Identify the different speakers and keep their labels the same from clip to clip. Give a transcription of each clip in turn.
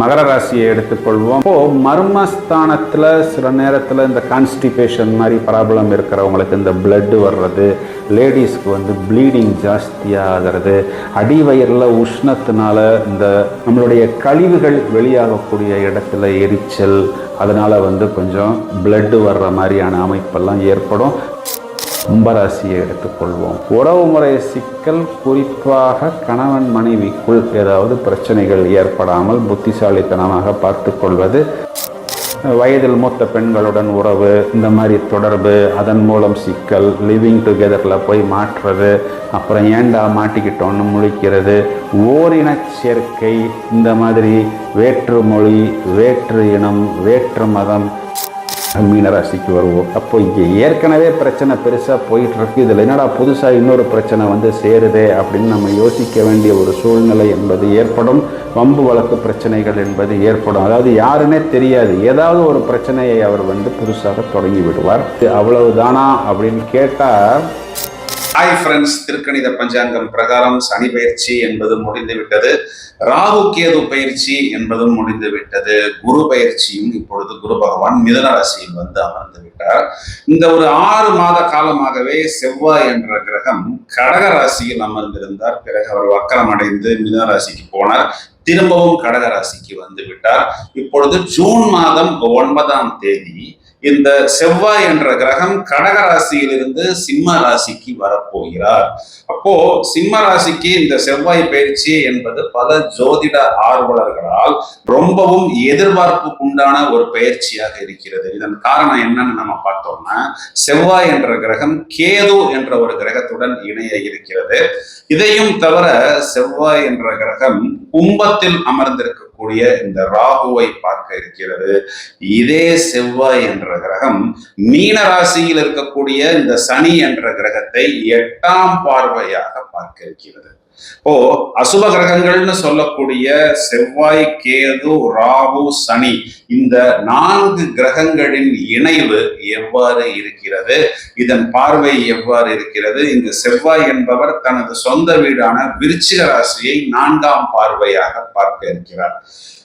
Speaker 1: மகர ராசியை எடுத்துக்கொள்வோம். இப்போ மர்மஸ்தானத்தில் சில நேரத்தில் இந்த கான்ஸ்டிபேஷன் மாதிரி ப்ராப்ளம் இருக்கிறவங்களுக்கு இந்த பிளட்டு வர்றது லேடிஸ்க்கு வந்து ப்ளீடிங் ஜாஸ்தியாகிறது அடிவயரில் உஷ்ணத்தினால இந்த நம்மளுடைய கழிவுகள் வெளியாகக்கூடிய இடத்துல எரிச்சல் அதனால் வந்து கொஞ்சம் பிளட்டு வர்ற மாதிரியான அமைப்பெல்லாம் ஏற்படும். கும்பராசியை எடுத்துக்கொள்வோம். உறவுமுறை சிக்கல் குறிப்பாக கணவன் மனைவிக்குள் ஏதாவது பிரச்சனைகள் ஏற்படாமல் புத்திசாலித்தனமாக பார்த்து கொள்வது வயதில் மூத்த பெண்களுடன் உறவு இந்த மாதிரி தொடர்பு அதன் மூலம் சிக்கல் லிவிங் டுகெதரில் போய் மாற்றுறது அப்புறம் ஏண்டா மாட்டிக்கிட்டோன்னு முழிக்கிறது ஓரின சேர்க்கை இந்த மாதிரி வேற்று மொழி வேற்று இனம் வேற்று மதம். மீனராசிக்கு வருவோம். அப்போ இங்கே ஏற்கனவே பிரச்சனை பெருசாக போயிட்டு இருக்கு இதில் என்னடா புதுசாக இன்னொரு பிரச்சனை வந்து சேருதே அப்படின்னு நம்ம யோசிக்க வேண்டிய ஒரு சூழ்நிலை என்பது ஏற்படும். வம்பு வழக்கு பிரச்சனைகள் என்பது ஏற்படும். அதாவது யாருன்னே தெரியாது. ஏதாவது ஒரு பிரச்சனையை அவர் வந்து புதுசாக தொடங்கி விடுவார். அவ்வளவு அவ்வளவுதானா அப்படின்னு கேட்டால்
Speaker 2: ஹாய் ஃப்ரெண்ட்ஸ் திருக்கணித பஞ்சாங்கம் பிரகாரம் சனி பயிற்சி என்பது முடிந்துவிட்டது. ராகு கேது பயிற்சி என்பதும் முடிந்து விட்டது குரு பயிற்சியும் இப்பொழுது குரு பகவான் மிதன ராசியில் வந்து அமர்ந்து விட்டார். இந்த ஒரு ஆறு மாத காலமாகவே செவ்வாய் என்ற கிரகம் கடக ராசியில் அமர்ந்திருந்தார். பிறகு அவர் வக்கரம் அடைந்து மிதன ராசிக்கு போனார். திரும்பவும் கடக ராசிக்கு வந்து விட்டார். இப்பொழுது ஜூன் மாதம் ஒன்பதாம் தேதி இந்த செவ்வாய் என்ற கிரகம் கடக ராசியிலிருந்து சிம்ம ராசிக்கு வரப்போகிறார். அப்போ சிம்ம ராசிக்கு இந்த செவ்வாய் பயிற்சி என்பது பல ஜோதிட ஆர்வலர்களால் ரொம்பவும் எதிர்பார்ப்புக்குண்டான ஒரு பயிற்சியாக இருக்கிறது. இதன் காரணம் என்னன்னு நம்ம பார்த்தோம்னா செவ்வாய் என்ற கிரகம் கேது என்ற ஒரு கிரகத்துடன் இணைய இருக்கிறது. இதையும் தவிர செவ்வாய் என்ற கிரகம் கும்பத்தில் இருக்கக்கூடிய இந்த ராகுவை பார்க்க இருக்கிறது. இதே செவ்வாய் என்ற கிரகம் மீன ராசியில் இருக்கக்கூடிய இந்த சனி என்ற கிரகத்தை எட்டாம் பார்வையாக பார்க்க இருக்கிறது. ஓ அசுப கிரகங்கள்னு சொல்லக்கூடிய செவ்வாய் கேது ராகு சனி இந்த நான்கு கிரகங்களின் இணைவு எவ்வாறு இருக்கிறது? இதன் பார்வை எவ்வாறு இருக்கிறது? இந்த செவ்வாய் என்பவர் தனது சொந்த வீடான விருச்சிக ராசியை நான்காம் பார்வையாக பார்க்க இருக்கிறார்.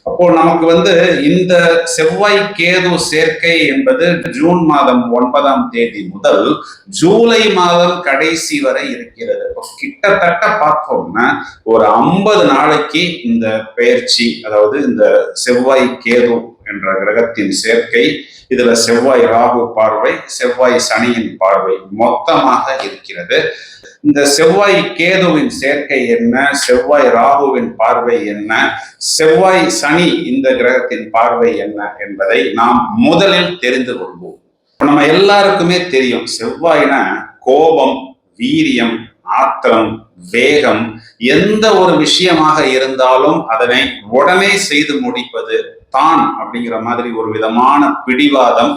Speaker 2: அப்போ நமக்கு வந்து இந்த செவ்வாய் கேது சேர்க்கை என்பது ஜூன் மாதம் ஒன்பதாம் தேதி முதல் ஜூலை மாதம் கடைசி வரை இருக்கிறது. கிட்டத்தட்ட பார்த்தோம்னா ஒரு ஐம்பது நாளைக்கு இந்த பயிற்சி அதாவது இந்த செவ்வாய் கேது என்ற கிரகத்தின் சேர்க்கை இதுல செவ்வாய் ராகு பார்வை செவ்வாய் சனியின் பார்வை மொத்தமாக இருக்கிறது. இந்த செவ்வாய் கேதுவின் சேர்க்கை என்ன? செவ்வாய் ராகுவின் பார்வை என்ன? செவ்வாய் சனி இந்த கிரகத்தின் பார்வை என்ன என்பதை நாம் முதலில் தெரிந்து கொள்வோம். நம்ம எல்லாருக்குமே தெரியும் செவ்வாய்னா கோபம் வீரியம் ஆத்திரம் வேகம் எந்த ஒரு விஷயமாக இருந்தாலும் அதனை உடனே செய்து முடிப்பது தான் அப்படிங்கிற மாதிரி ஒரு விதமான பிடிவாதம்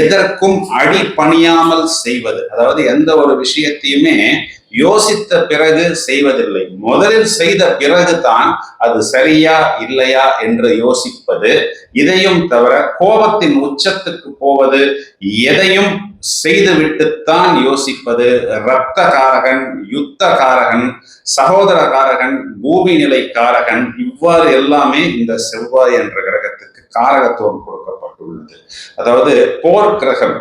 Speaker 2: எதற்கும் அடி பணியாமல் செய்வது. அதாவது எந்த ஒரு விஷயத்தையுமே யோசித்த பிறகு செய்வதில்லை. முதலில் செய்த பிறகுதான் அது சரியா இல்லையா என்று யோசிப்பது இதையும் தவிர கோபத்தின் உச்சத்துக்கு போவது எதையும் செய்துவிட்டுத்தான் யோசிப்பது இரத்த காரகன் யுத்த காரகன் சகோதர காரகன் பூமி நிலை காரகன் இவ்வாறு எல்லாமே இந்த செவ்வாய் என்ற கிரகத்துக்கு காரகத்துவம் கொடுக்கப்பட்டுள்ளது அதாவது போர் கிரகம்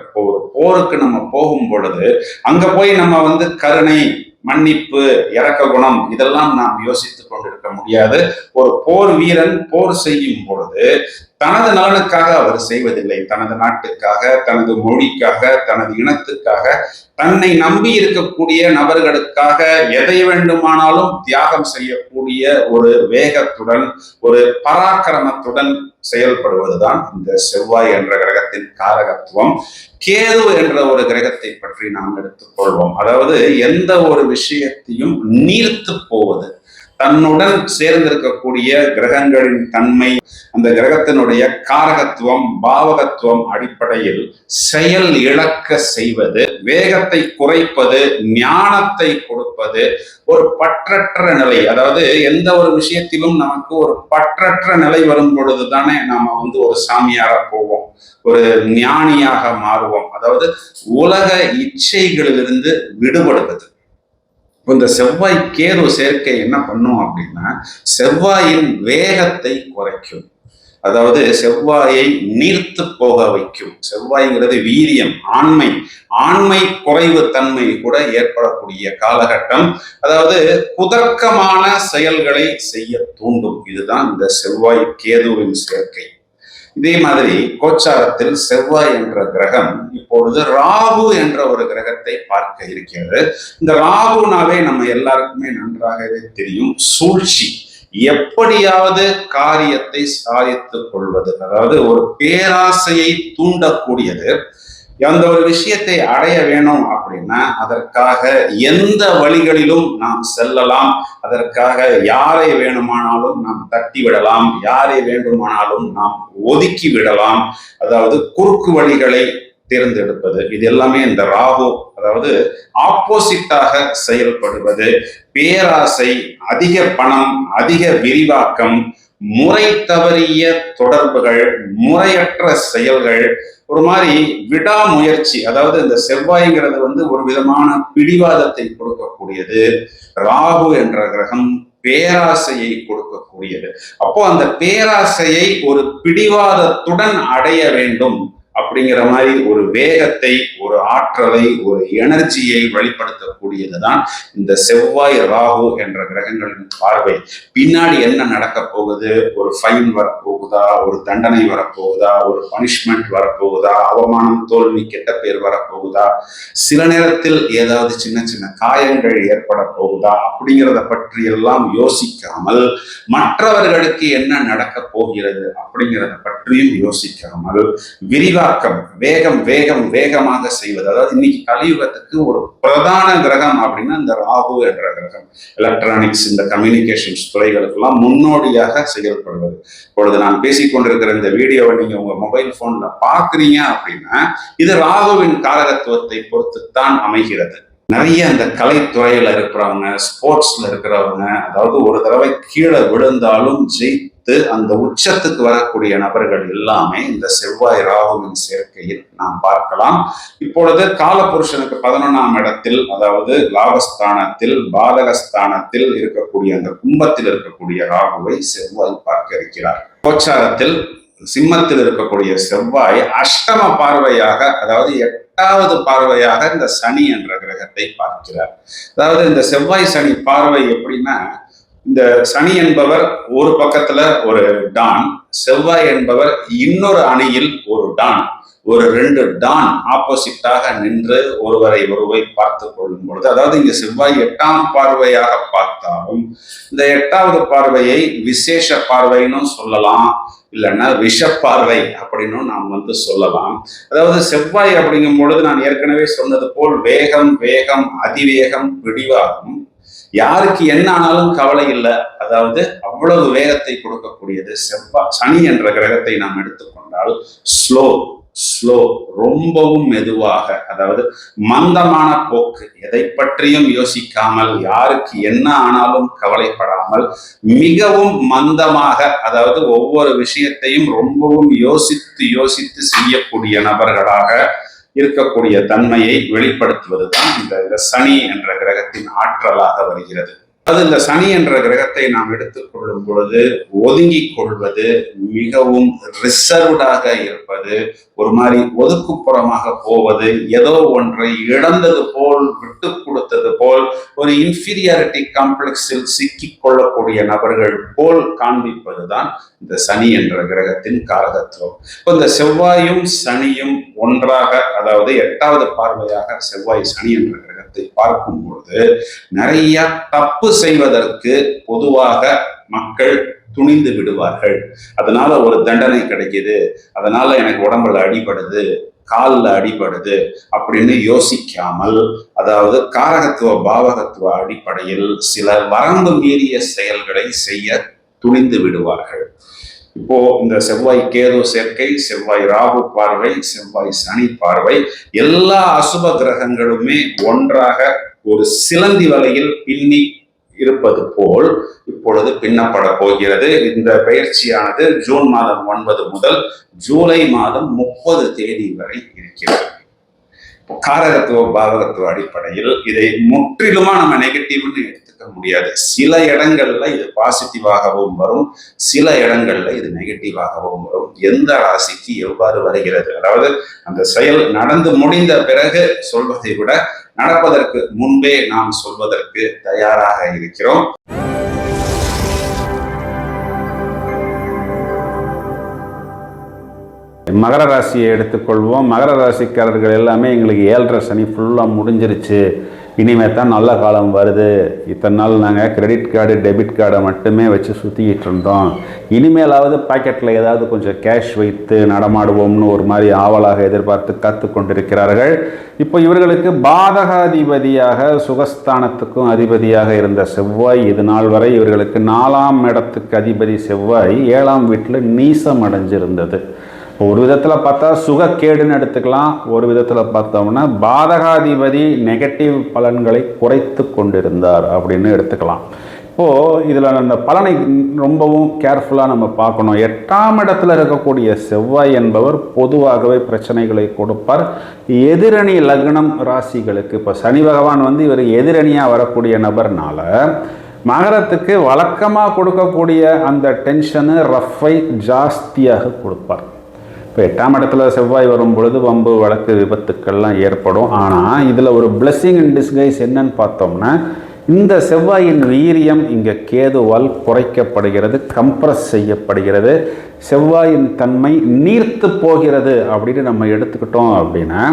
Speaker 2: போருக்கு நம்ம போகும் பொழுது அங்க போய் நம்ம வந்து கருணை மன்னிப்பு இறக்க குணம் இதெல்லாம் நாம் யோசித்துக் கொண்டிருக்க முடியாது. ஒரு போர் வீரன் போர் செய்யும் பொழுது தனது நலனுக்காக அவர் செய்வதில்லை. தனது நாட்டுக்காக தனது மொழிக்காக தனது இனத்துக்காக தன்னை நம்பி இருக்கக்கூடிய நபர்களுக்காக எதை வேண்டுமானாலும் தியாகம் செய்யக்கூடிய ஒரு வேகத்துடன் ஒரு பராக்கிரமத்துடன் செயல்படுவதுதான் இந்த செவ்வாய் என்ற கிரகத்தின் காரகத்துவம். கேது என்ற ஒரு கிரகத்தை பற்றி நாம் எடுத்துக்கொள்வோம் அதாவது எந்த ஒரு விஷயத்தையும் நீர்த்து போவது. தன்னுடன் சேர்ந்திருக்கக்கூடிய கிரகங்களின் தன்மை அந்த கிரகத்தினுடைய காரகத்துவம் பாவகத்துவம் அடிப்படையில் செயல் இழக்க செய்வது வேகத்தை குறைப்பது ஞானத்தை கொடுப்பது ஒரு பற்றற்ற நிலை. அதாவது எந்த ஒரு விஷயத்திலும் நமக்கு ஒரு பற்றற்ற நிலை வரும் பொழுது தானே நாம வந்து ஒரு சாமியாரா போவோம் ஒரு ஞானியாக மாறுவோம். அதாவது உலக இச்சைகளிலிருந்து விடுபடுவது. இந்த செவ்வாய் கேது சேர்க்கை என்ன பண்ணும் அப்படின்னா செவ்வாயின் வேகத்தை குறைக்கும். அதாவது செவ்வாயை நீர்த்து போக வைக்கும். செவ்வாய்ங்கிறது வீரியம் ஆண்மை. ஆண்மை குறைவு தன்மை கூட ஏற்படக்கூடிய காலகட்டம். அதாவது குதர்க்கமான செயல்களை செய்ய தூண்டும். இதுதான் இந்த செவ்வாய் கேதுவின் சேர்க்கை. இதே மாதிரி கோச்சாரத்தில் செவ்வாய் என்ற கிரகம் இப்பொழுது ராகு என்ற ஒரு கிரகத்தை பார்க்க இருக்கிறது. இந்த ராகுனாவே நம்ம எல்லாருக்குமே நன்றாகவே தெரியும். சூழ்ச்சி. எப்படியாவது காரியத்தை சாதித்துக் கொள்வது. அதாவது ஒரு பேராசையை தூண்டக்கூடியது. அந்த ஒரு விஷயத்தை அடைய வேணும் அப்படின்னா அதற்காக எந்த வழிகளிலும் நாம் செல்லலாம். அதற்காக யாரை வேணுமானாலும் நாம் தட்டி விடலாம். யாரை வேண்டுமானாலும் நாம் ஒதுக்கி விடலாம். அதாவது குறுக்கு வழிகளை தேர்ந்தெடுப்பது. இது எல்லாமே இந்த ராகு அதாவது ஆப்போசிட்டாக செயல்படுவது. பேராசை அதிக பணம் அதிக விரிவாக்கம் முறை தவறிய தொடர்புகள் முறையற்ற செயல்கள் ஒரு மாதிரி விடாமுயற்சி. அதாவது இந்த செவ்வாய்ங்கிறது வந்து ஒரு விதமான பிடிவாதத்தை கொடுக்கக்கூடியது. ராகு என்ற கிரகம் பேராசையை கொடுக்கக்கூடியது. அப்போ அந்த பேராசையை ஒரு பிடிவாதத்துடன் அடைய வேண்டும். அப்படிங்கிற மாதிரி ஒரு வேகத்தை ஒரு ஆற்றலை ஒரு எனர்ஜியை வெளிப்படுத்தக்கூடியது தான் இந்த செவ்வாய் ராகு என்ற கிரகங்களின் பார்வை. பின்னாடி என்ன நடக்க போகுது? ஒரு ஃபைன் வரப்போகுதா? ஒரு தண்டனை வரப்போகுதா? ஒரு பனிஷ்மெண்ட் வரப்போகுதா? அவமானம் தோல்வி கெட்ட பேர் வரப்போகுதா? சில நேரத்தில் ஏதாவது சின்ன சின்ன காயங்கள் ஏற்பட போகுதா? அப்படிங்கிறத பற்றி எல்லாம் யோசிக்காமல் மற்றவர்களுக்கு என்ன நடக்க போகிறது அப்படிங்கிறத பற்றியும் யோசிக்காமல் விரிவாக்கம் வேகம் வேகம் வேகமாக செய்வது. அதாவது இன்னைக்கு கலியுகத்துக்கு ஒரு பிரதான கிரகம் அப்படின்னா இந்த ராகு என்ற கிரகம். எலக்ட்ரானிக்ஸ் இந்த கம்யூனிகேஷன்ஸ் துறைகளுக்கெல்லாம் முன்னோடியாக செயல்படுவது. இப்பொழுது நான் பேசிக்கொண்டிருக்கிற இந்த வீடியோவை நீங்க உங்க மொபைல் போன்ல பாக்குறீங்க அப்படின்னா இது ராகுவின் காரகத்துவத்தை பொறுத்துத்தான் அமைகிறது. நிறைய அந்த கலைத்துறையில இருக்கிறவங்க ஸ்போர்ட்ஸ்ல இருக்கிறவங்க அதாவது ஒரு தடவை கீழே விழுந்தாலும் ஜெயித்து அந்த உச்சத்துக்கு வரக்கூடிய நபர்கள் எல்லாமே இந்த செவ்வாய் ராகுவின் சேர்க்கையில் நாம் பார்க்கலாம். இப்பொழுது காலபுருஷனுக்கு பதினொன்றாம் இடத்தில் அதாவது லாபஸ்தானத்தில் பாதகஸ்தானத்தில் இருக்கக்கூடிய அந்த கும்பத்தில் இருக்கக்கூடிய ராகுவை செவ்வாய் பார்க்க இருக்கிறார். கோச்சாரத்தில் சிம்மத்தில் இருக்கக்கூடிய செவ்வாய் அஷ்டம பார்வையாக அதாவது எட்டாவது பார்வையாக இந்த சனி என்ற கிரகத்தை பார்க்கிறார். அதாவது இந்த செவ்வாய் சனி பார்வை எப்படின்னா இந்த சனி என்பவர் ஒரு பக்கத்துல ஒரு டான் செவ்வாய் என்பவர் இன்னொரு அணியில் ஒரு டான். ஒரு ரெண்டு டான் ஆப்போசிட்டாக நின்று ஒருவரை ஒருவை பார்த்து கொள்ளும் பொழுது அதாவது இங்க செவ்வாய் எட்டாம் பார்வையாக பார்த்தாலும் இந்த எட்டாவது பார்வையை விசேஷ பார்வைன்னு சொல்லலாம் இல்லைன்னா விஷப்பார்வை அப்படின்னு நாம் வந்து சொல்லலாம். அதாவது செவ்வாய் அப்படிங்கும் பொழுது நான் ஏற்கனவே சொன்னது போல் வேகம் வேகம் அதிவேகம் பிடிவாகும் யாருக்கு என்ன ஆனாலும் கவலை இல்லை. அதாவது அவ்வளவு வேகத்தை கொடுக்கக்கூடியது செவ்வாய் சனி என்ற கிரகத்தை நாம் எடுத்துக்கொண்டால் ஸ்லோ ஸ்லோ ரொம்பவும் மெதுவாக அதாவது மந்தமான போக்கு எதை பற்றியும் யோசிக்காமல் யாருக்கு என்ன ஆனாலும் கவலைப்படாமல் மிகவும் மந்தமாக அதாவது ஒவ்வொரு விஷயத்தையும் ரொம்பவும் யோசித்து யோசித்து செய்யக்கூடிய நபர்களாக இருக்கக்கூடிய தன்மையை வெளிப்படுத்துவதுதான் இந்த இந்த சனி என்ற கிரகத்தின் ஆற்றலாக வருகிறது. அது இந்த சனி என்ற கிரகத்தை நாம் எடுத்துக்கொள்ளும் பொழுது ஒதுங்கி கொள்வது மிகவும் ரிசர்வ்டாக இருப்பது ஒரு மாதிரி ஒதுக்குப்புறமாக போவது ஏதோ ஒன்றை இழந்தது போல் விட்டு கொடுத்தது போல் ஒரு இன்ஃபீரியாரிட்டி காம்ப்ளெக்ஸில் சிக்கிக் கொள்ளக்கூடிய நபர்கள் போல் காண்பிப்பதுதான் இந்த சனி என்ற கிரகத்தின் காரகத்துவம். இப்போ இந்த செவ்வாயும் சனியும் ஒன்றாக அதாவது எட்டாவது பார்வையாக செவ்வாய் சனி என்ற கிரகத்தை பார்க்கும் பொழுது நிறைய தப்பு செய்வதற்கு பொதுவாக மக்கள் துணிந்து விடுவார்கள். அதனால ஒரு தண்டனை கிடைக்குது. அதனால எனக்கு உடம்புல அடிபடுது காலில் அடிபடுது அப்படின்னு யோசிக்காமல் அதாவது காரகத்துவ பாவகத்துவ அடிப்படையில் சில வரம்பு மீறிய செயல்களை செய்ய துணிந்து விடுவார்கள். இப்போ இந்த செவ்வாய் கேது சேர்க்கை செவ்வாய் ராகு பார்வை செவ்வாய் சனி பார்வை எல்லா அசுப கிரகங்களுமே ஒன்றாக ஒரு சிலந்தி வலையில் பின்னி இருப்பது போல் இப்பொழுது பின்னப்பட போகிறது. இந்த பயிற்சியானது ஜூன் மாதம் ஒன்பது முதல் ஜூலை மாதம் முப்பது தேதி வரை இருக்கிறது. காரகத்துவ பாவகத்துவ அடிப்படையில் இதை முற்றிலுமா நம்ம நெகட்டிவ்னு எடுத்துக்க முடியாது. சில இடங்கள்ல இது பாசிட்டிவாகவும் வரும். சில இடங்கள்ல இது நெகட்டிவாகவும் வரும். எந்த ராசிக்கு எவ்வாறு வருகிறது? அதாவது அந்த செயல் நடந்து முடிந்த பிறகு சொல்வதை விட நடப்பதற்கு முன்பே நாம் சொல்வதற்கு தயாராக இருக்கிறோம்.
Speaker 1: மகர ராசியை எடுத்துக்கொள்வோம். மகர ராசிக்காரர்கள் எல்லாமே எங்களுக்கு ஏழரை சனி ஃபுல்லாக முடிஞ்சிருச்சு. இனிமேல் தான் நல்ல காலம் வருது. இத்தனை நாள் நாங்கள் கிரெடிட் கார்டு டெபிட் கார்டை மட்டுமே வச்சு சுற்றிக்கிட்டு இருந்தோம். இனிமேலாவது பாக்கெட்டில் ஏதாவது கொஞ்சம் கேஷ் வைத்து நடமாடுவோம்னு ஒரு மாதிரி ஆவலாக எதிர்பார்த்து காத்து கொண்டிருக்கிறார்கள். இப்போ இவர்களுக்கு பாதகாதிபதியாக சுகஸ்தானத்துக்கும் அதிபதியாக இருந்த செவ்வாய் இது நாள் வரை இவர்களுக்கு நாலாம் இடத்துக்கு அதிபதி செவ்வாய் ஏழாம் வீட்டில் நீசம் அடைஞ்சிருந்தது. ஒரு விதத்தில் பார்த்தா சுகக்கேடுன்னு எடுத்துக்கலாம் ஒரு விதத்தில் பார்த்தோம்னா பாதகாதிபதி நெகட்டிவ் பலன்களை குறைத்து கொண்டிருந்தார் அப்படின்னு எடுத்துக்கலாம். இப்போது இதில் அந்த பலனை ரொம்பவும் கேர்ஃபுல்லாக நம்ம பார்க்கணும். எட்டாம் இடத்துல இருக்கக்கூடிய செவ்வாய் என்பவர் பொதுவாகவே பிரச்சனைகளை கொடுப்பார். எதிரணி லக்னம் ராசிகளுக்கு இப்போ சனி பகவான் வந்து இவர் எதிரணியாக வரக்கூடிய நபர்னால மகரத்துக்கு வழக்கமாக கொடுக்கக்கூடிய அந்த டென்ஷனு ரஃப்பை ஜாஸ்தியாக கொடுப்பார். இப்போ எட்டாம் இடத்துல செவ்வாய் வரும் பொழுது வம்பு வழக்கு விபத்துக்கள்லாம் ஏற்படும். ஆனால் இதில் ஒரு பிளஸ்ஸிங் இன் டிஸ்கைஸ் என்னன்னு பார்த்தோம்னா இந்த செவ்வாயின் வீரியம் இங்கே கேதுவால் குறைக்கப்படுகிறது கம்ப்ரஸ் செய்யப்படுகிறது. செவ்வாயின் தன்மை நீர்த்து போகிறது அப்படின்னு நம்ம எடுத்துக்கிட்டோம் அப்படின்னா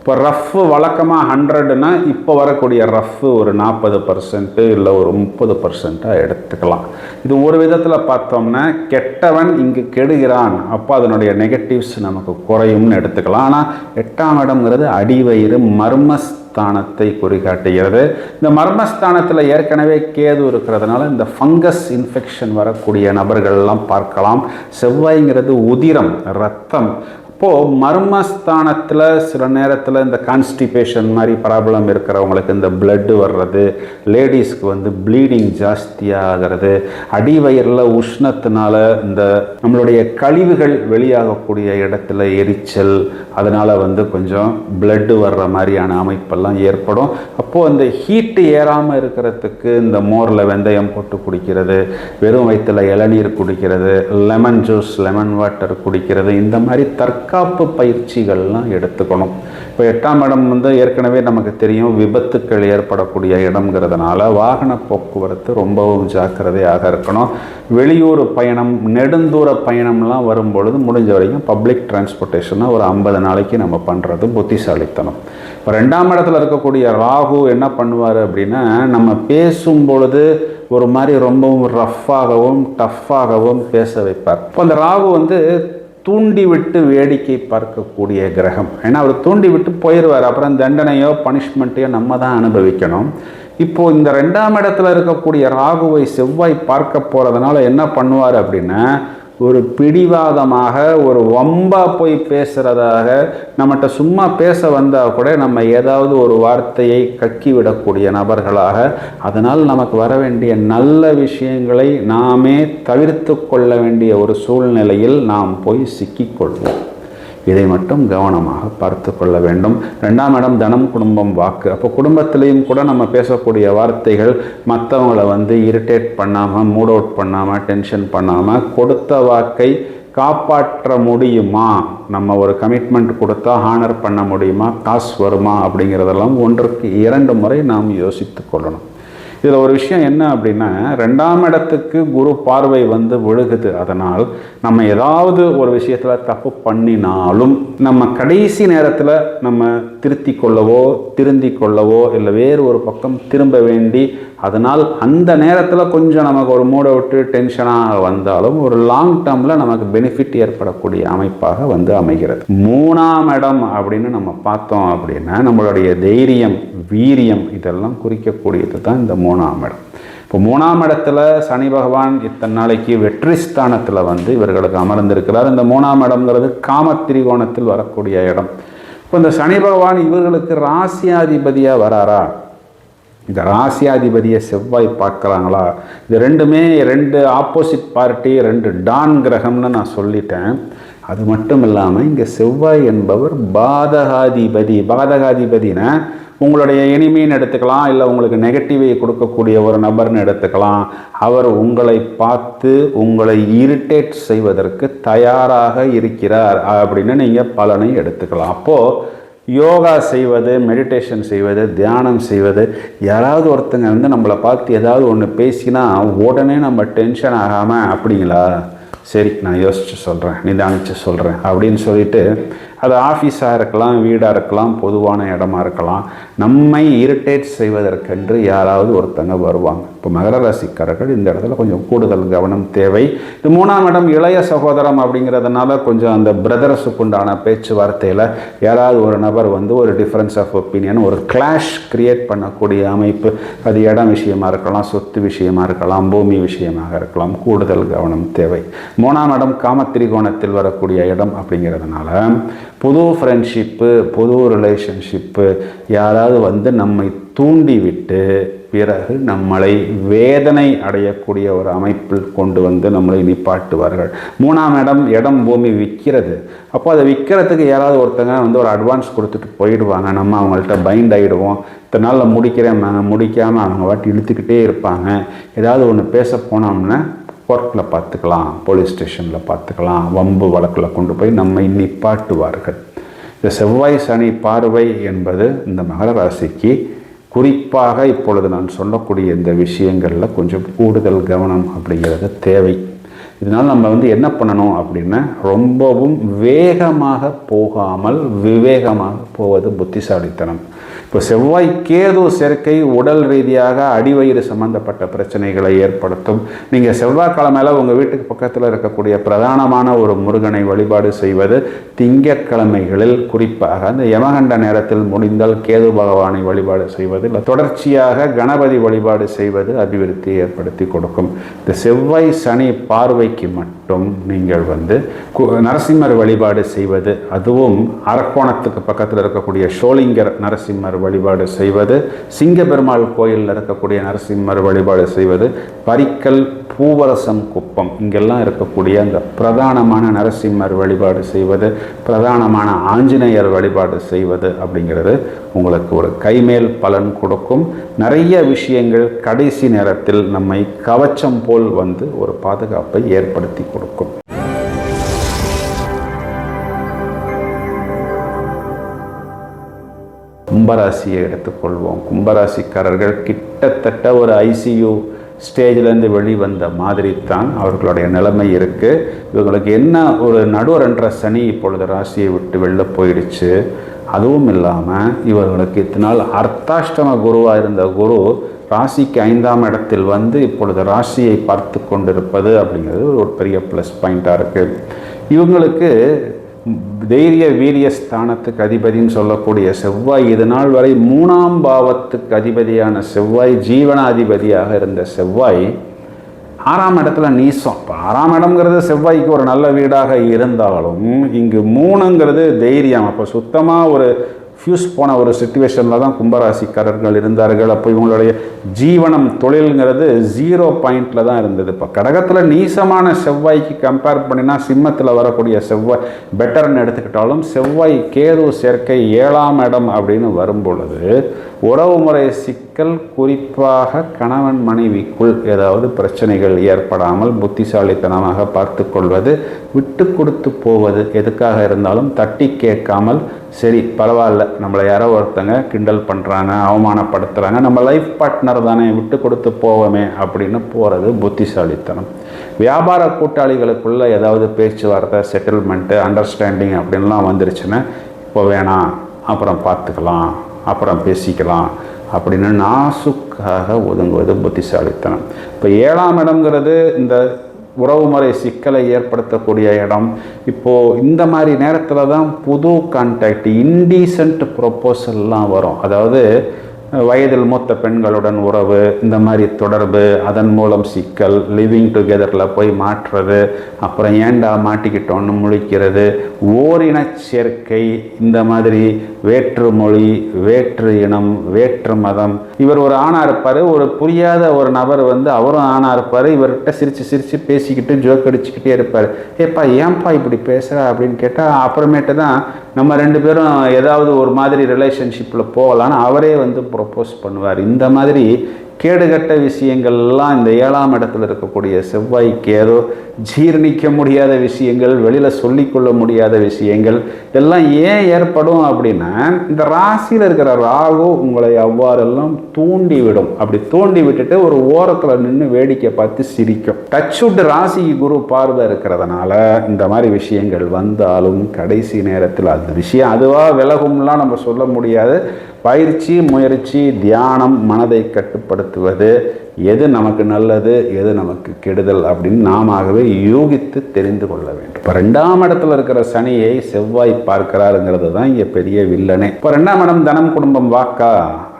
Speaker 1: இப்போ ரஃப்பு வழக்கமாக ஹண்ட்ரடுனா இப்போ வரக்கூடிய ரஃப்பு ஒரு நாற்பது பர்சன்ட்டு இல்லை ஒரு முப்பது பர்சண்ட்டாக எடுத்துக்கலாம். இது ஒரு விதத்தில் பார்த்தோம்னா கெட்டவன் இங்கு கெடுகிறான். அப்போ அதனுடைய நெகட்டிவ்ஸ் நமக்கு குறையும்னு எடுத்துக்கலாம். ஆனால் எட்டாம் இடம்ங்கிறது அடிவயிறு மர்மஸ்தானத்தை குறிகாட்டுகிறது. இந்த மர்மஸ்தானத்தில் ஏற்கனவே கேது இருக்கிறதுனால இந்த ஃபங்கஸ் இன்ஃபெக்ஷன் வரக்கூடிய நபர்கள்லாம் பார்க்கலாம். செவ்வாய்ங்கிறது உதிரம் ரத்தம். இப்போது மர்மஸ்தானத்தில் சில நேரத்தில் இந்த கான்ஸ்டிபேஷன் மாதிரி ப்ராப்ளம் இருக்கிறவங்களுக்கு இந்த பிளட்டு வர்றது லேடிஸ்க்கு வந்து ப்ளீடிங் ஜாஸ்தியாகிறது அடிவயிறில் உஷ்ணத்தினால இந்த நம்மளுடைய கழிவுகள் வெளியாகக்கூடிய இடத்துல எரிச்சல் அதனால் வந்து கொஞ்சம் பிளட்டு வர்ற மாதிரியான அமைப்பெல்லாம் ஏற்படும். அப்போது அந்த ஹீட்டு ஏறாமல் இருக்கிறதுக்கு இந்த மோரில் வெந்தயம் போட்டு குடிக்கிறது வெறும் வயிற்றில் இளநீர் குடிக்கிறது லெமன் ஜூஸ் லெமன் வாட்டர் குடிக்கிறது இந்த மாதிரி தற்காப்பு பயிற்சிகள்லாம் எடுத்துக்கணும். இப்போ எட்டாம் இடம் வந்து ஏற்கனவே நமக்கு தெரியும் விபத்துக்கள் ஏற்படக்கூடிய இடம்ங்கிறதுனால வாகன போக்குவரத்து ரொம்பவும் ஜாக்கிரதையாக இருக்கணும். வெளியூர் பயணம் நெடுந்தூர பயணம்லாம் வரும்பொழுது முடிஞ்ச வரைக்கும் பப்ளிக் டிரான்ஸ்போர்ட்டேஷனாக ஒரு ஐம்பது நாளைக்கு நம்ம பண்ணுறது புத்திசாலித்தனம். இப்போ ரெண்டாம் இடத்துல இருக்கக்கூடிய ராகு என்ன பண்ணுவார் அப்படின்னா நம்ம பேசும் பொழுது ஒரு மாதிரி ரொம்பவும் ரஃப்பாகவும் டஃப்பாகவும் பேச வைப்பார். இப்போ அந்த ராகு வந்து தூண்டிவிட்டு வேடிக்கை பார்க்கக்கூடிய கிரகம். ஏன்னா அவர் தூண்டிவிட்டு போயிடுவார் அப்புறம் தண்டனையோ பனிஷ்மெண்ட்டையோ நம்ம தான் அனுபவிக்கணும். இப்போது இந்த ரெண்டாம் இடத்துல இருக்கக்கூடிய ராகுவை செவ்வாய் பார்க்க போகிறதுனால என்ன பண்ணுவார் அப்படின்னா ஒரு பிடிவாதமாக ஒரு வம்பா போய் பேசுகிறதாக நம்மகிட்ட சும்மா பேச வந்தால் கூட நம்ம ஏதாவது ஒரு வார்த்தையை கக்கி விடக்கூடிய நபர்களாக அதனால் நமக்கு வர வேண்டிய நல்ல விஷயங்களை நாமே தவிர்த்து கொள்ள வேண்டிய ஒரு சூழ்நிலையில் நாம் போய் சிக்கிக்கொள்வோம். இதை மட்டும் கவனமாக பார்த்து கொள்ள வேண்டும். ரெண்டாம் இடம் தனம் குடும்பம் வாக்கு. அப்போ குடும்பத்திலையும் கூட நம்ம பேசக்கூடிய வார்த்தைகள் மற்றவங்கள வந்து இரிட்டேட் பண்ணாமல் மூட் அவுட் பண்ணாமல் டென்ஷன் பண்ணாமல் கொடுத்த வாக்கை காப்பாற்ற முடியுமா? நம்ம ஒரு கமிட்மெண்ட் கொடுத்தா ஹானர் பண்ண முடியுமா? காசு வருமா? அப்படிங்கிறதெல்லாம் ஒன்றுக்கு இரண்டு முறை நாம் யோசித்து கொள்ளணும். இதில் ஒரு விஷயம் என்ன அப்படின்னா ரெண்டாம் இடத்துக்கு குரு பார்வை வந்து விழுகுது. அதனால் நம்ம ஏதாவது ஒரு விஷயத்தில் தப்பு பண்ணினாலும் நம்ம கடைசி நேரத்தில் நம்ம திருத்தி கொள்ளவோ திருந்தி கொள்ளவோ இல்லை வேறு ஒரு பக்கம் திரும்ப வேண்டி அதனால் அந்த நேரத்தில் கொஞ்சம் நமக்கு ஒரு மூடை விட்டு டென்ஷனாக வந்தாலும் ஒரு லாங் டேர்மில் நமக்கு பெனிஃபிட் ஏற்படக்கூடிய அமைப்பாக வந்து அமைகிறது. மூணாம் இடம் அப்படின்னு நம்ம பார்த்தோம் அப்படின்னா நம்மளுடைய தைரியம் வீரியம் இதெல்லாம் குறிக்கக்கூடியது தான் இந்த மூணாம் இடம். இப்போ மூணாம் இடத்துல சனி பகவான் இத்தனை நாளைக்கு வெற்றி ஸ்தானத்தில் வந்து இவர்களுக்கு அமர்ந்திருக்கிறார். இந்த மூணாம் இடம்ங்கிறது காமத்திரிகோணத்தில் வரக்கூடிய இடம். இப்போ இந்த சனி பகவான் இவர்களுக்கு ராசியாதிபதியாக வராரா? இந்த ராசியாதிபதியை செவ்வாய் பார்க்குறாங்களா? இது ரெண்டுமே ரெண்டு ஆப்போசிட் பார்ட்டி ரெண்டு டான் கிரகம்னு நான் சொல்லிட்டேன். அது மட்டும் இல்லாமல் இங்கே செவ்வாய் என்பவர் பாதகாதிபதி. பாதகாதிபதினா உங்களுடைய எனிமின்னு எடுத்துக்கலாம் இல்லை உங்களுக்கு நெகட்டிவை கொடுக்கக்கூடிய ஒரு நபர்னு எடுத்துக்கலாம். அவர் உங்களை பார்த்து உங்களை இரிட்டேட் செய்வதற்கு தயாராக இருக்கிறார் அப்படின்னு நீங்கள் பலனை எடுத்துக்கலாம். அப்போது யோகா செய்வது மெடிடேஷன் செய்வது தியானம் செய்வது யாராவது ஒருத்தங்க வந்து நம்மளை பார்த்து ஏதாவது ஒன்று பேசினா உடனே நம்ம டென்ஷன் ஆகாமல் அப்படிங்களா? சரி நான் யோசித்து சொல்கிறேன் நிதானித்து சொல்கிறேன் அப்படின்னு சொல்லிட்டு அது ஆஃபீஸாக இருக்கலாம் வீடாக இருக்கலாம் பொதுவான இடமா இருக்கலாம். நம்மை இரிட்டேட் செய்வதற்கென்று யாராவது ஒருத்தங்க வருவாங்க. இப்போ மகர ராசிக்காரர்கள் இந்த இடத்துல கொஞ்சம் கூடுதல் கவனம் தேவை. இது மூணாம் இடம் இளைய சகோதரம் அப்படிங்கிறதுனால கொஞ்சம் அந்த பிரதர்ஸுக்கு உண்டான பேச்சுவார்த்தையில் யாராவது ஒரு நபர் வந்து ஒரு டிஃப்ரென்ஸ் ஆஃப் ஒப்பீனியன் ஒரு கிளாஷ் கிரியேட் பண்ணக்கூடிய அமைப்பு. அது இடம் விஷயமா இருக்கலாம் சொத்து விஷயமா இருக்கலாம் பூமி விஷயமாக இருக்கலாம். கூடுதல் கவனம் தேவை. மூணாம் இடம் காமத்திரிகோணத்தில் வரக்கூடிய இடம் அப்படிங்கிறதுனால புது ஃப்ரெண்ட்ஷிப்பு புது ரிலேஷன்ஷிப்பு யாராவது வந்து நம்மை தூண்டிவிட்டு பிறகு நம்மளை வேதனை அடையக்கூடிய ஒரு அமைப்பில் கொண்டு வந்து நம்மளை நிப்பாட்டுவார்கள். மூணாம் இடம் இடம் பூமி விற்கிறது. அப்போ அதை விற்கிறதுக்கு யாராவது ஒருத்தங்க வந்து ஒரு அட்வான்ஸ் கொடுத்துட்டு போயிடுவாங்க. நம்ம அவங்கள்ட்ட பைண்ட் ஆகிடுவோம் இத்தனை நாளில் முடிக்கிறேன் முடிக்காமல் அவங்க வாட்டி இழுத்துக்கிட்டே இருப்பாங்க. ஏதாவது ஒன்று பேச போனோம்னா கோர்ட்டில் பார்த்துக்கலாம் போலீஸ் ஸ்டேஷனில் பார்த்துக்கலாம் வம்பு வழக்கில் கொண்டு போய் நம்மை நிப்பாட்டுவார்கள். இந்த செவ்வாய் சனி பார்வை என்பது இந்த மகர ராசிக்கு குறிப்பாக இப்பொழுது நான் சொல்லக்கூடிய இந்த விஷயங்களில் கொஞ்சம் கூடுதல் கவனம் அப்படிங்கிறது தேவை. இதனால் நம்ம வந்து என்ன பண்ணணும் அப்படின்னா ரொம்பவும் வேகமாக போகாமல் விவேகமாக போவது புத்திசாலித்தனம். இப்போ செவ்வாய் கேது சேர்க்கை உடல் ரீதியாக அடிவயிறு சம்பந்தப்பட்ட பிரச்சனைகளை ஏற்படுத்தும். நீங்கள் செவ்வாய்க்கிழமையில் உங்கள் வீட்டுக்கு பக்கத்தில் இருக்கக்கூடிய பிரதானமான ஒரு முருகனை வழிபாடு செய்வது திங்கட்கிழமைகளில் குறிப்பாக அந்த யமகண்ட நேரத்தில் முடிந்தால் கேது பகவானை வழிபாடு செய்வது இல்லை தொடர்ச்சியாக கணபதி வழிபாடு செய்வது அபிவிருத்தி ஏற்படுத்தி கொடுக்கும். இந்த செவ்வாய் சனி பார்வைக்கு மட்டும் நீங்கள் வந்து கு- நரசிம்மர் வழிபாடு செய்வது அதுவும் அரக்கோணத்துக்கு பக்கத்தில் இருக்கக்கூடிய ஷோலிங்கர் நரசிம்மர் வழிபாடு செய்வது. சிங்கபெருமாள் கோயிலில் இருக்கக்கூடிய நரசிம்மர் வழிபாடு செய்வது. பரிக்கல் பூவரசம் குப்பம் இங்கெல்லாம் இருக்கக்கூடிய அந்த பிரதானமான நரசிம்மர் வழிபாடு செய்வது. பிரதானமான ஆஞ்சநேயர் வழிபாடு செய்வது அப்படிங்கிறது உங்களுக்கு ஒரு கைமேல் பலன் கொடுக்கும். நிறைய விஷயங்கள் கடைசி நேரத்தில் நம்மை கவச்சம் போல் வந்து ஒரு பாதுகாப்பை ஏற்படுத்தி கொடுக்கும். கும்பராசியை எடுத்துக்கொள்வோம். கும்பராசிக்காரர்கள் கிட்டத்தட்ட ஒரு ஐசியூ ஸ்டேஜ்லேருந்து வெளிவந்த மாதிரி தான் அவர்களுடைய நிலைமை இருக்குது இவங்களுக்கு என்ன ஒரு நடுவரன்ற சனி இப்பொழுது ராசியை விட்டு வெளில போயிடுச்சு. அதுவும் இல்லாமல் இவர்களுக்கு இத்தனால் அர்த்தாஷ்டம குருவாக இருந்த குரு ராசிக்கு ஐந்தாம் இடத்தில் வந்து இப்பொழுது ராசியை பார்த்து கொண்டிருப்பது அப்படிங்கிறது ஒரு பெரிய ப்ளஸ் பாயிண்ட்டாக இருக்குது இவங்களுக்கு தைரிய வீரிய ஸ்தானத்துக்கு அதிபதின்னு சொல்லக்கூடிய செவ்வாய் இது நாள் வரை மூணாம் பாவத்துக்கு அதிபதியான செவ்வாய் ஜீவனாதிபதியாக இருந்த செவ்வாய் ஆறாம் இடத்துல நீசம். இப்போ ஆறாம் இடம்ங்கிறது செவ்வாய்க்கு ஒரு நல்ல வீடாக இருந்தாலும் இங்கு மூணுங்கிறது தைரியம். அப்போ சுத்தமாக ஒரு ஃபியூஸ் போன ஒரு சுச்சுவேஷனில் தான் கும்பராசிக்காரர்கள் இருந்தார்கள். அப்போ இவங்களுடைய ஜீவனம் தொழில்ங்கிறது ஜீரோ பாயிண்டில் தான் இருந்தது. இப்போ கடகத்தில் நீசமான செவ்வாய்க்கு கம்பேர் பண்ணினா சிம்மத்தில் வரக்கூடிய செவ்வாய் பெட்டர்னு எடுத்துக்கிட்டாலும் செவ்வாய் கேது சேர்க்கை ஏழாம் இடம் அப்படின்னு வரும் பொழுது சிக் சிக்கல் குறிப்பாக கணவன் மனைவிக்குள் ஏதாவது பிரச்சனைகள் ஏற்படாமல் புத்திசாலித்தனமாக பார்த்து கொள்வது விட்டு கொடுத்து போவது எதுக்காக இருந்தாலும் தட்டி கேட்காமல் சரி பரவாயில்ல நம்மளை யாரோ ஒருத்தங்க கிண்டல் பண்ணுறாங்க அவமானப்படுத்துகிறாங்க நம்ம லைஃப் பார்ட்னர் தானே விட்டு கொடுத்து போவோமே அப்படின்னு போகிறது புத்திசாலித்தனம். வியாபார கூட்டாளிகளுக்குள்ள ஏதாவது பேச்சுவார்த்தை செட்டில்மெண்ட்டு அண்டர்ஸ்டாண்டிங் அப்படின்லாம் வந்துருச்சுன்னா இப்போ வேணாம் அப்புறம் பார்த்துக்கலாம் அப்புறம் பேசிக்கலாம் அப்படின்னு நாசுக்காக ஒதுங்குவது புத்திசாலித்தனம். இப்போ ஏழாம் இடம்ங்கிறது இந்த உறவுமுறை சிக்கலை ஏற்படுத்தக்கூடிய இடம். இப்போது இந்த மாதிரி நேரத்தில் தான் புது கான்டாக்ட் இன்டீசன்ட் ப்ரொப்போசல்லாம் வரும். அதாவது வயதில் மூத்த பெண்களுடன் உறவு இந்த மாதிரி தொடர்பு அதன் மூலம் சிக்கல் லிவிங் டுகெதரில் போய் மாற்றுறது அப்புறம் ஏண்டா மாட்டிக்கிட்டோன்னு முழிக்கிறது ஓரின சேர்க்கை இந்த மாதிரி வேற்று மொழி வேற்று இனம் வேற்று மதம். இவர் ஒரு ஆணாக இருப்பார் ஒரு புரியாத ஒரு நபர் வந்து அவரும் ஆணாக இருப்பார் இவர்கிட்ட சிரித்து சிரித்து பேசிக்கிட்டு ஜோக் அடிச்சுக்கிட்டே இருப்பார். ஏப்பா ஏன்பா இப்படி பேசுகிற அப்படின்னு கேட்டால் அப்புறமேட்டு தான் நம்ம ரெண்டு பேரும் ஏதாவது ஒரு மாதிரி ரிலேஷன்ஷிப்பில் போகலான்னு அவரே வந்து ப்ரொப்போஸ் பண்ணுவார். இந்த மாதிரி கேடுகட்ட விஷயங்கள்லாம் இந்த ஏழாம் இடத்துல இருக்கக்கூடிய செவ்வாய்க்கு ஏதோ ஜீர்ணிக்க முடியாத விஷயங்கள் வெளியில் சொல்லிக்கொள்ள முடியாத விஷயங்கள் இதெல்லாம் ஏன் ஏற்படும் அப்படின்னா இந்த ராசியில் இருக்கிற ராகு உங்களை அவ்வாறெல்லாம் தூண்டி விடும் அப்படி தூண்டி விட்டுட்டு ஒரு ஓரத்தில் நின்று வேடிக்கை பார்த்து சிரிக்கும். டச் ராசிக்கு குரு பார்வை இருக்கிறதுனால இந்த மாதிரி விஷயங்கள் வந்தாலும் கடைசி நேரத்தில் அந்த விஷயம் அதுவாக விலகும்லாம் நம்ம சொல்ல முடியாது. பயிற்சி முயற்சி தியானம் மனதை கட்டுப்படுத்த பயன்படுத்துவது எது நமக்கு நல்லது எது நமக்கு கெடுதல் அப்படின்னு நாமவே யூகித்து தெரிந்து கொள்ள வேண்டும். இப்போ ரெண்டாம் இடத்துல இருக்கிற சனியை செவ்வாய் பார்க்கிறாருங்கிறது தான் இங்கே பெரிய வில்லனே. இப்போ ரெண்டாம் இடம் தனம் குடும்பம் வாக்கா?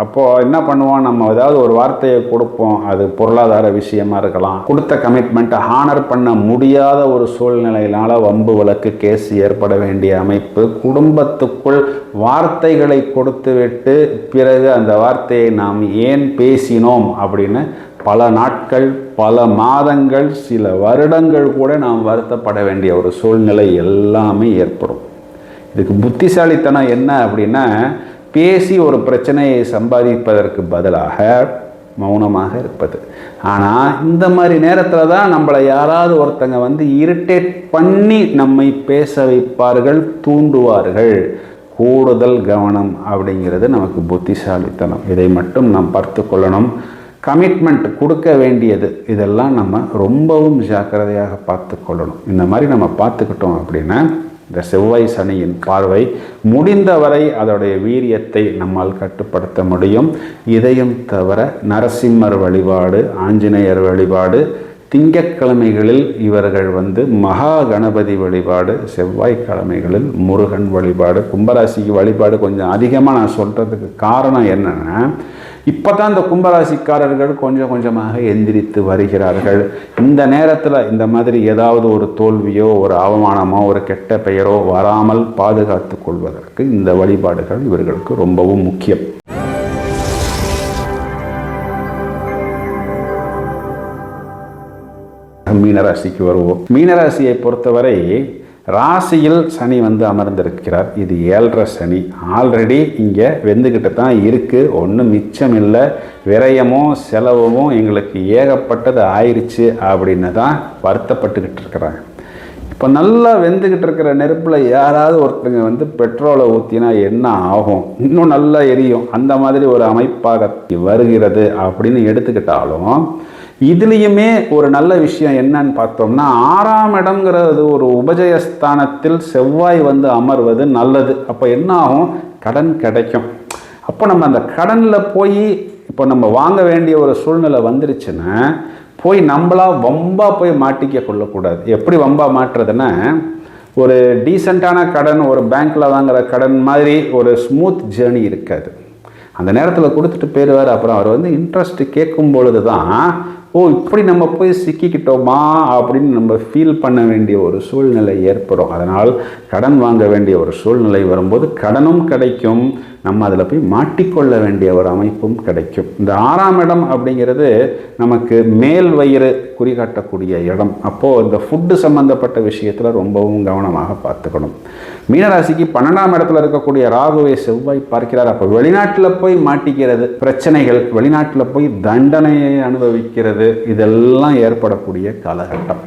Speaker 1: அப்போது என்ன பண்ணுவோம் நம்ம ஏதாவது ஒரு வார்த்தையை கொடுப்போம். அது பொருளாதார விஷயமா இருக்கலாம். கொடுத்த கமிட்மெண்ட்டை ஹானர் பண்ண முடியாத ஒரு சூழ்நிலையினால் வம்பு வழக்கு கேஸ் ஏற்பட வேண்டிய அமைப்பு குடும்பத்துக்குள் வார்த்தைகளை கொடுத்துவிட்டு பிறகு அந்த வார்த்தையை நாம் ஏன் பேசினோம் அப்படின்னு பல நாட்கள் பல மாதங்கள் சில வருடங்கள் கூட நாம் வருத்தப்பட வேண்டிய ஒரு சூழ்நிலை எல்லாமே ஏற்படும். இதுக்கு புத்திசாலித்தனம் என்ன அப்படின்னா பேசி ஒரு பிரச்சனையை சம்பாதிப்பதற்கு பதிலாக மௌனமாக இருப்பது. ஆனால் இந்த மாதிரி நேரத்தில் தான் நம்மளை யாராவது ஒருத்தங்க வந்து இரிட்டேட் பண்ணி நம்மை பேச வைப்பார்கள் தூண்டுவார்கள். கூடுதல் கவனம் அப்படிங்கிறது நமக்கு புத்திசாலித்தனம். இதை மட்டும் நாம் பார்த்து கொள்ளணும். கமிட்மெண்ட் கொடுக்க வேண்டியது. இதெல்லாம் நம்ம ரொம்பவும் ஜாக்கிரதையாக பார்த்து கொள்ளணும். இந்த மாதிரி நம்ம பார்த்துக்கிட்டோம் அப்படின்னா இந்த செவ்வாய் சனியின் பார்வை முடிந்தவரை அதோடைய வீரியத்தை நம்மால் கட்டுப்படுத்த முடியும். இதையும் தவிர நரசிம்மர் வழிபாடு ஆஞ்சநேயர் வழிபாடு திங்கட்கிழமைகளில் இவர்கள் வந்து மகா கணபதி வழிபாடு செவ்வாய்க்கிழமைகளில் முருகன் வழிபாடு கும்பராசிக்கு வழிபாடு கொஞ்சம் அதிகமாக நான் சொல்கிறதுக்கு காரணம் என்னென்னா இப்போ தான் இந்த கும்பராசிக்காரர்கள் கொஞ்சம் கொஞ்சமாக எந்திரித்து வருகிறார்கள். இந்த நேரத்தில் இந்த மாதிரி ஏதாவது ஒரு தோல்வியோ ஒரு அவமானமோ ஒரு கெட்ட பெயரோ வராமல் பாதுகாத்து கொள்வதற்கு இந்த வழிபாடுகள் இவர்களுக்கு ரொம்பவும் முக்கியம். மீனராசிக்கு வருவோம். மீனராசியை பொறுத்தவரை ராசியில் சனி வந்து அமர்ந்திருக்கிறார். இது ஏழரை சனி. ஆல்ரெடி இங்கே வெந்துக்கிட்டு தான் இருக்குது ஒன்றும் மிச்சம் இல்லை. விரயமோ செலவமோ எங்களுக்கு ஏகப்பட்டது ஆயிடுச்சு அப்படின்னு தான் வருத்தப்பட்டுக்கிட்டு இருக்கிறாங்க. இப்போ நல்லா வெந்துக்கிட்டு இருக்கிற நெருப்பில் யாராவது ஒருத்தங்க வந்து பெட்ரோலை ஊற்றினா என்ன ஆகும்? இன்னும் நல்லா எரியும். அந்த மாதிரி ஒரு அமைப்பாக வருகிறது அப்படின்னு எடுத்துக்கிட்டாலும் இதுலேயுமே ஒரு நல்ல விஷயம் என்னன்னு பார்த்தோம்னா ஆறாம் இடம்ங்கிறது ஒரு உபஜயஸ்தானத்தில் செவ்வாய் வந்து அமர்வது நல்லது. அப்போ என்ன ஆகும்? கடன் கிடைக்கும். அப்போ நம்ம அந்த கடனில் போய் இப்போ நம்ம வாங்க வேண்டிய ஒரு சூழ்நிலை வந்துருச்சுன்னா போய் நம்மளா வம்பா போய் மாட்டிக்க கொள்ளக்கூடாது. எப்படி வம்பா மாட்டுறதுன்னா ஒரு டீசெண்டான கடன் ஒரு பேங்க்கில் வாங்குற கடன் மாதிரி ஒரு ஸ்மூத் ஜேர்னி இருக்காது. அந்த நேரத்தில் கொடுத்துட்டு போயிடுவார். அப்புறம் அவர் வந்து இன்ட்ரெஸ்ட் கேட்கும் பொழுது தான் ஓ இப்படி நம்ம போய் சிக்கிக்கிட்டோமா? அப்படின்னு நம்ம ஃபீல் பண்ண வேண்டிய ஒரு சூழ்நிலை ஏற்படும். அதனால் கடன் வாங்க வேண்டிய ஒரு சூழ்நிலை வரும்போது கடனும் கிடைக்கும். நம்ம அதில் போய் மாட்டிக்கொள்ள வேண்டிய ஒரு அமைப்பும் கிடைக்கும். இந்த ஆறாம் இடம் அப்படிங்கிறது நமக்கு மேல் வயிறு குறிகாட்டக்கூடிய இடம். அப்போது இந்த ஃபுட்டு சம்மந்தப்பட்ட விஷயத்தில் ரொம்பவும் கவனமாக பார்த்துக்கணும். மீனராசிக்கு பன்னெண்டாம் இடத்துல இருக்கக்கூடிய ராகுவை செவ்வாய் பார்க்கிறார். அப்போ வெளிநாட்டில் போய் மாட்டிக்கிறது பிரச்சனைகள் வெளிநாட்டில் போய் தண்டனையை அனுபவிக்கிறது இதெல்லாம் ஏற்படக்கூடிய காலகட்டம்.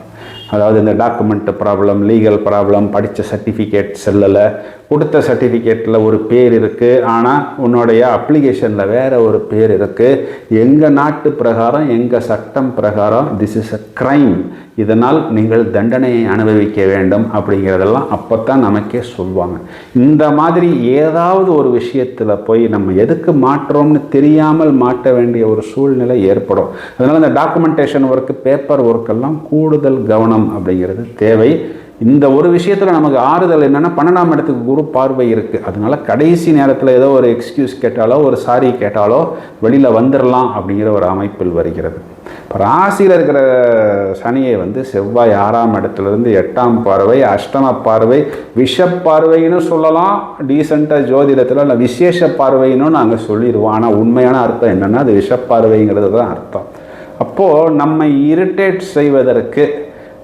Speaker 1: அதாவது இந்த டாக்குமெண்ட் ப்ராப்ளம் லீகல் ப்ராப்ளம் படித்த சர்டிஃபிகேட் செல்லலை. கொடுத்த சர்டிஃபிகேட்டில் ஒரு பேர் இருக்குது ஆனால் உன்னுடைய அப்ளிகேஷனில் வேறு ஒரு பேர் இருக்குது எங்கள் நாட்டு பிரகாரம் எங்கள் சட்டம் பிரகாரம் திஸ் இஸ் அ க்ரைம் இதனால் நீங்கள் தண்டனையை அனுபவிக்க வேண்டும் அப்படிங்கிறதெல்லாம் அப்போ தான் நமக்கே சொல்லுவாங்க. இந்த மாதிரி ஏதாவது ஒரு விஷயத்தில் போய் நம்ம எதுக்கு மாற்றுறோம்னு தெரியாமல் மாட்ட வேண்டிய ஒரு சூழ்நிலை ஏற்படும். அதனால் இந்த டாக்குமெண்டேஷன் ஒர்க்கு பேப்பர் ஒர்க்கெல்லாம் கூடுதல் கவனம் அப்படிங்கிறது தேவை. இந்த ஒரு விஷயத்தில் நமக்கு ஆறுதல் என்னென்னா பன்னெண்டாம் இடத்துக்கு குரு பார்வை இருக்குது அதனால கடைசி நேரத்தில் ஏதோ ஒரு எக்ஸ்கியூஸ் கேட்டாலோ ஒரு சாரி கேட்டாலோ வெளியில் வந்துடலாம் அப்படிங்கிற ஒரு அமைப்பில் வருகிறது. இப்போ ராசியில் இருக்கிற சனியை வந்து செவ்வாய் ஆறாம் இடத்துலேருந்து எட்டாம் பார்வை அஷ்டம பார்வை விஷப்பார்வைன்னு சொல்லலாம். டீசெண்டாக ஜோதிடத்தில் இல்லை விசேஷ பார்வைன்னு நாங்கள் சொல்லிடுவோம். ஆனால் உண்மையான அர்த்தம் என்னென்னா அது விஷப்பார்வைங்கிறது தான் அர்த்தம். அப்போது நம்மை இரிட்டேட் செய்வதற்கு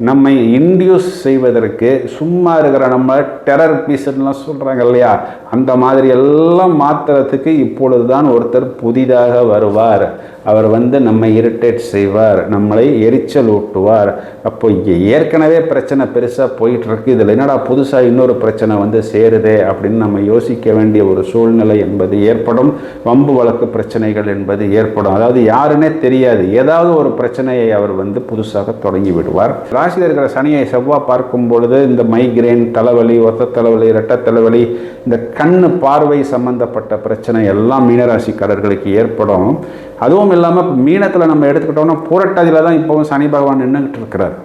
Speaker 1: நம்மை இன்டியூஸ் செய்வதற்கு சும்மா இருக்கிற நம்ம டெரர் பீஸ்லாம் சொல்கிறாங்க இல்லையா? அந்த மாதிரி எல்லாம் மாற்றுறதுக்கு இப்பொழுது தான் ஒருத்தர் புதிதாக வருவார். அவர் வந்து நம்மை இரிட்டேட் செய்வார் நம்மளை எரிச்சல் ஊட்டுவார் அப்போ ஏற்கனவே பிரச்சனை பெருசாக போயிட்டுருக்கு. இதில் என்னடா புதுசாக இன்னொரு பிரச்சனை வந்து சேருதே அப்படின்னு நம்ம யோசிக்க வேண்டிய ஒரு சூழ்நிலை என்பது ஏற்படும். வம்பு வழக்கு பிரச்சனைகள் என்பது ஏற்படும். அதாவது யாருன்னே தெரியாது. ஏதாவது ஒரு பிரச்சனையை அவர் வந்து புதுசாக தொடங்கி விடுவார். ராசியில் இருக்கிற சனியை செவ்வாய் பார்க்கும் பொழுது இந்த மைக்ரேன் தலைவலி ஒத்த தலைவலி இரட்ட தலைவலி இந்த கண் பார்வை சம்பந்தப்பட்ட பிரச்சனை எல்லாம் மீனராசிக்காரர்களுக்கு ஏற்படும். அதுவும் இல்லாமல் மீனத்தில் நம்ம எடுத்துக்கிட்டோம்னா பூரட்டாதியில் தான் இப்போவும் சனி பகவான் நின்றுக்கிட்டு இருக்கிறார்.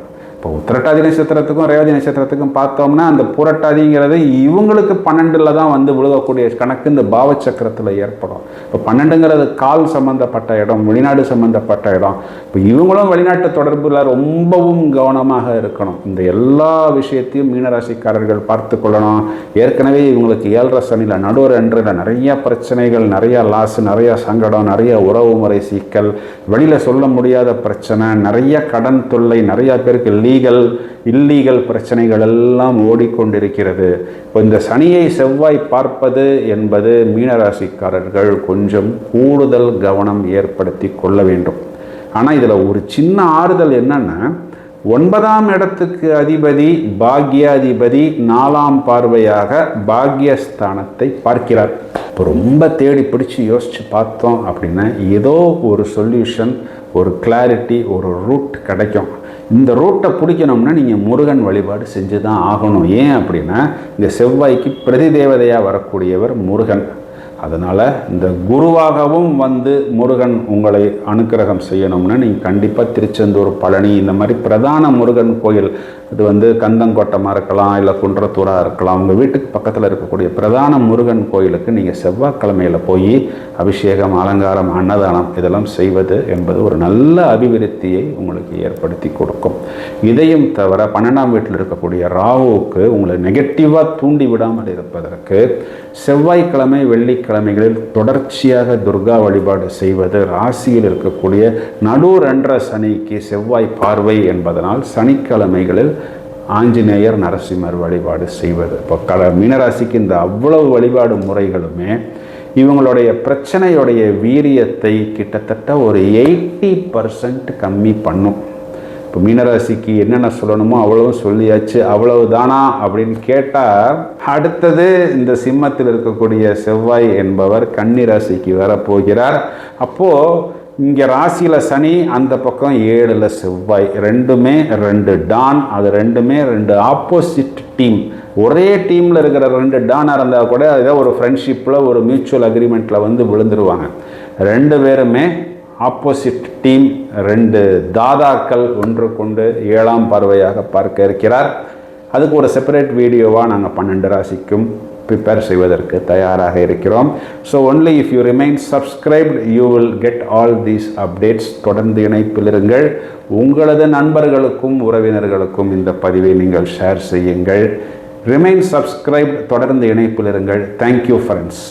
Speaker 1: இப்போ உத்திரட்டாதி நட்சத்திரத்துக்கும் ரேவதி நட்சத்திரத்துக்கும் பார்த்தோம்னா அந்த புரட்டாதிங்கிறது இவங்களுக்கு பன்னெண்டில் தான் வந்து விழுகக்கூடிய கணக்கு இந்த பாவச்சக்கரத்தில் ஏற்படும். இப்போ பன்னெண்டுங்கிறது கால் சம்மந்தப்பட்ட இடம் வெளிநாடு சம்மந்தப்பட்ட இடம். இப்போ இவங்களும் வெளிநாட்டு தொடர்பில் ரொம்பவும் கவனமாக இருக்கணும். இந்த எல்லா விஷயத்தையும் மீனராசிக்காரர்கள் பார்த்து கொள்ளணும். ஏற்கனவே இவங்களுக்கு ஏழரை சனியில் நடுவர் அன்றில் நிறைய பிரச்சனைகள் நிறைய லாஸ் நிறைய சங்கடம் நிறைய உறவு முறை சிக்கல் வெளியில் சொல்ல முடியாத பிரச்சனை நிறைய கடன் தொல்லை நிறைய பேருக்கு லீகல் இல்லீகல் பிரச்சனைகள் எல்லாம் ஓடிக்கொண்டிருக்கிறது. இப்போ இந்த சனியை செவ்வாய் பார்ப்பது என்பது மீனராசிக்காரர்கள் கொஞ்சம் கூடுதல் கவனம் ஏற்படுத்தி கொள்ள வேண்டும். ஆனால் இதில் ஒரு சின்ன ஆறுதல் என்னென்னா ஒன்பதாம் இடத்துக்கு அதிபதி பாக்யாதிபதி நாலாம் பார்வையாக பாக்யஸ்தானத்தை பார்க்கிறார். இப்போ ரொம்ப தேடி பிடிச்சி யோசித்து பார்த்தோம் அப்படின்னா ஏதோ ஒரு சொல்யூஷன் ஒரு கிளாரிட்டி ஒரு ரூட் கிடைக்கும். இந்த ரூட்டை பிடிக்கணும்னா நீங்கள் முருகன் வழிபாடு செஞ்சு தான் ஆகணும். ஏன் அப்படின்னா இந்த செவ்வாய்க்கு பிரதி தேவதையாக வரக்கூடியவர் முருகன். அதனால் இந்த குருவாகவும் வந்து முருகன் உங்களை அனுக்கிரகம் செய்யணும்னா நீங்கள் கண்டிப்பாக திருச்செந்தூர் பழனி இந்த மாதிரி பிரதான முருகன் கோயில் இது வந்து கந்தங்கோட்டமாக இருக்கலாம் இல்லை குன்றத்தூராக இருக்கலாம் உங்கள் வீட்டுக்கு பக்கத்தில் இருக்கக்கூடிய பிரதான முருகன் கோயிலுக்கு நீங்கள் செவ்வாய்க்கிழமையில் போய் அபிஷேகம் அலங்காரம் அன்னதானம் இதெல்லாம் செய்வது என்பது ஒரு நல்ல அபிவிருத்தியை உங்களுக்கு ஏற்படுத்தி கொடுக்கும். இதையும் தவிர பன்னெண்டாம் வீட்டில் இருக்கக்கூடிய ராவுக்கு உங்களை நெகட்டிவாக தூண்டி விடாமல் இருப்பதற்கு செவ்வாய்க்கிழமை வெள்ளிக்கிழமை வெள்ளிக்கிழமைகளில் தொடர்ச்சியாக துர்கா வழிபாடு செய்வது ராசியில் இருக்கக்கூடிய நடுரன்ற சனிக்கு செவ்வாய் பார்வை என்பதனால் சனிக்கிழமைகளில் ஆஞ்சநேயர் நரசிம்மர் வழிபாடு செய்வது. இப்போ கல மீனராசிக்கு இந்த அவ்வளவு வழிபாடு முறைகளுமே இவங்களுடைய பிரச்சனையுடைய வீரியத்தை கிட்டத்தட்ட ஒரு எயிட்டி பர்சன்ட் கம்மி பண்ணும். இப்போ மீனராசிக்கு என்னென்ன சொல்லணுமோ அவ்வளவும் சொல்லியாச்சு. அவ்வளவு தானா அப்படின்னு கேட்டால் அடுத்தது இந்த சிம்மத்தில் இருக்கக்கூடிய செவ்வாய் என்பவர் கன்னி ராசிக்கு வரப்போகிறார். அப்போது இங்கே ராசியில் சனி அந்த பக்கம் ஏழில் செவ்வாய். ரெண்டுமே ரெண்டு டான். அது ரெண்டுமே ரெண்டு ஆப்போசிட் டீம். ஒரே டீமில் இருக்கிற ரெண்டு டானாக இருந்தால் கூட ஏதோ ஒரு ஃப்ரெண்ட்ஷிப்பில் ஒரு மியூச்சுவல் அக்ரிமெண்ட்டில் வந்து விழுந்துருவாங்க. ரெண்டு பேருமே ஆப்போசிட் டீம் ரெண்டு தாதாக்கள் ஒன்று கொண்டு ஏழாம் பார்வையாக பார்க்க இருக்கிறார். அதுக்கு ஒரு செப்பரேட் வீடியோவாக நாங்கள் பன்னெண்டு ராசிக்கும் ப்ரிப்பேர் செய்வதற்கு தயாராக இருக்கிறோம். So only if you remain subscribed you will get all these updates தொடர்ந்து இணைப்பில் இருங்கள். உங்களது நண்பர்களுக்கும் உறவினர்களுக்கும் இந்த பதிவை நீங்கள் ஷேர் செய்யுங்கள். ரிமைன் சப்ஸ்கிரைப் தொடர்ந்து இணைப்பில் இருங்கள். Thank you friends